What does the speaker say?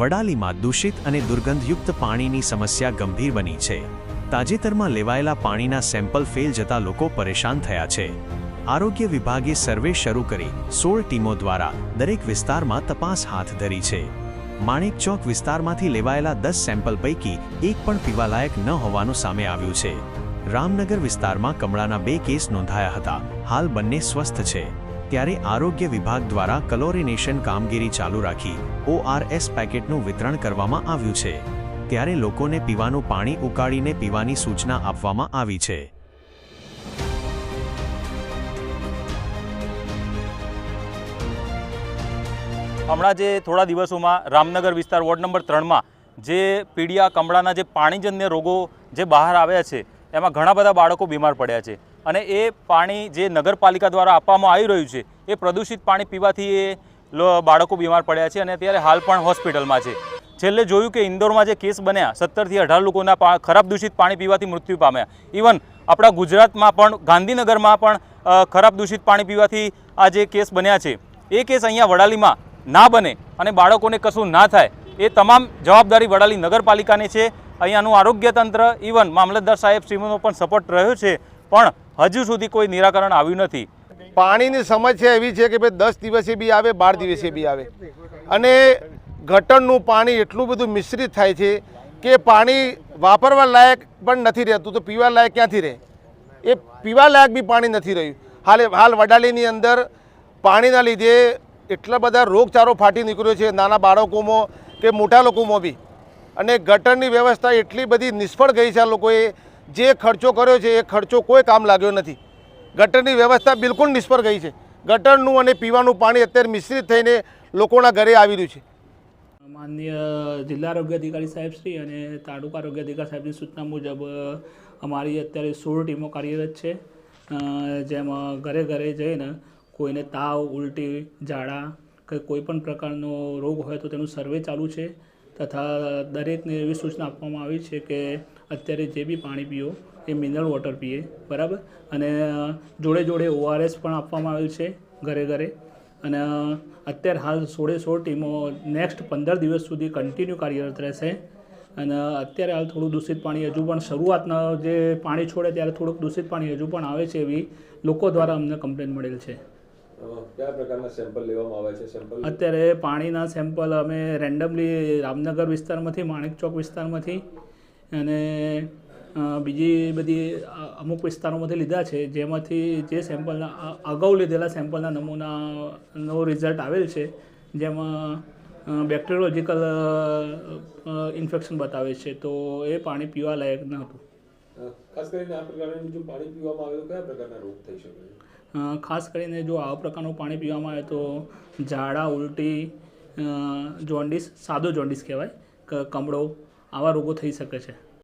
વડાલીમાં દૂષિત અને દુર્ગંધયુક્ત પાણીની સમસ્યા ગંભીર બની છે. તાજેતરમાં લેવાયેલા પાણીના સેમ્પલ ફેલ જતા લોકો પરેશાન થયા છે. આરોગ્ય વિભાગે સર્વે શરૂ કરી સોળ ટીમો દ્વારા દરેક વિસ્તારમાં તપાસ હાથ ધરી છે. માણેક ચોક વિસ્તારમાંથી લેવાયેલા દસ સેમ્પલ પૈકી એક પણ પીવાલાયક ન હોવાનું સામે આવ્યું છે. રામનગર વિસ્તારમાં કમળાના બે કેસ નોંધાયા હતા. હાલ બંને સ્વસ્થ છે. ત્યારે આરોગ્ય વિભાગ દ્વારા કલોરિનેશન કામગીરી ચાલુ રાખી ઓઆરએસ પેકેટનું વિતરણ કરવામાં આવ્યું છે. ત્યારે લોકોને પીવાનું પાણી ઉકાળીને પીવાની સૂચના આપવામાં આવી છે. હમણાં જે થોડા દિવસોમાં રામનગર વિસ્તાર વોર્ડ નંબર ત્રણમાં જે પીડિયા કમળાના જે પાણીજન્ય રોગો જે બહાર આવ્યા છે, એમાં ઘણા બધા બાળકો બીમાર પડ્યા છે. અને એ પાણી જે નગરપાલિકા દ્વારા આપવામાં આવી રહ્યું છે, એ પ્રદૂષિત પાણી પીવાથી એ બાળકો બીમાર પડ્યા છે અને અત્યારે હાલ પણ હોસ્પિટલમાં છે. છેલ્લે જોયું કે ઇન્દોરમાં જે કેસ બન્યા, સત્તરથી અઢાર લોકોના ખરાબ દૂષિત પાણી પીવાથી મૃત્યુ પામ્યા. ઇવન આપણા ગુજરાતમાં પણ, ગાંધીનગરમાં પણ ખરાબ દૂષિત પાણી પીવાથી આ જે કેસ બન્યા છે, એ કેસ અહીંયા વડાલીમાં ના બને અને બાળકોને કશું ના થાય, એ તમામ જવાબદારી વડાલી નગરપાલિકાની છે. અહીંયાનું આરોગ્ય તંત્ર ઇવન મામલતદાર સાહેબ શ્રીનો પણ સપોર્ટ રહ્યો છે. પણ હજુ સુધી કોઈ નિરાકરણ આવ્યું નથી. પાણીની સમસ્યા એવી છે કે ભાઈ દસ દિવસે બી આવે, બાર દિવસે બી આવે. અને ગટરનું પાણી એટલું બધું મિશ્રિત થાય છે કે પાણી વાપરવા લાયક પણ નથી રહેતું, તો પીવા લાયક ક્યાંથી રહે? એ પીવા લાયક બી પાણી નથી રહ્યું. હાલ હાલ વડાલીની અંદર પાણીના લીધે એટલા બધા રોગચાળો ફાટી નીકળ્યો છે, નાના બાળકોમાં કે મોટા લોકોમાં બી. અને ગટરની વ્યવસ્થા એટલી બધી નિષ્ફળ ગઈ છે આ લોકોએ જે ખર્ચો કર્યો છે, એ ખર્ચો કોઈ કામ લાગ્યો નથી. ગટરની વ્યવસ્થા બિલકુલ નિષ્ફળ ગઈ છે. ગટરનું અને પીવાનું પાણી અત્યારે મિશ્રિત થઈને લોકોના ઘરે આવી રહ્યું છે. માનનીય જિલ્લા આરોગ્ય અધિકારી સાહેબ શ્રી અને તાલુકા આરોગ્ય અધિકારી સાહેબની સૂચના મુજબ અમારી અત્યારે સોળ ટીમો કાર્યરત છે. જેમાં ઘરે ઘરે જઈને કોઈને તાવ, ઉલટી, ઝાડા કે કોઈ પણ પ્રકારનો રોગ હોય તો તેનું સર્વે ચાલુ છે. તથા દરેકને એવી સૂચના આપવામાં આવી છે કે અત્યારે જે બી પાણી પીઓ એ મિનરલ વોટર પીએ, બરાબર? અને જોડે જોડે ઓઆરએસ પણ આપવામાં આવ્યું છે ઘરે ઘરે. અને અત્યારે હાલ સોળે સોળ ટીમો નેક્સ્ટ પંદર દિવસ સુધી કન્ટિન્યુ કાર્યરત રહેશે. અને અત્યારે હાલ થોડું દૂષિત પાણી હજુ પણ શરૂઆતના જે પાણી છોડે ત્યારે થોડુંક દૂષિત પાણી હજુ પણ આવે છે એવી લોકો દ્વારા અમને કમ્પ્લેન મળેલ છે. કયા પ્રકારના સેમ્પલ લેવામાં આવે છે? સેમ્પલ અત્યારે પાણીના સેમ્પલ અમે રેન્ડમલી રામનગર વિસ્તારમાંથી માણેક ચોક વિસ્તારમાંથી અને બીજી બધી અમુક વિસ્તારોમાંથી લીધા છે. જેમાંથી જે સેમ્પલના અગાઉ લીધેલા સેમ્પલના નમૂનાનો રિઝલ્ટ આવેલ છે જેમાં બેક્ટેરિયોલોજીકલ ઇન્ફેક્શન બતાવે છે. તો એ પાણી પીવા લાયક ન હતું. ખાસ કરીને આ પ્રકારનું જો પાણી પીવામાં આવે તો કયા પ્રકારના રોગ થઈ શકે? ખાસ કરીને જો આવા પ્રકારનું પાણી પીવામાં આવે તો ઝાડા, ઉલટી જોન્ડિસ, સાદો જોન્ડિસ કહેવાય કમળો, આવા રોગો થઈ શકે છે.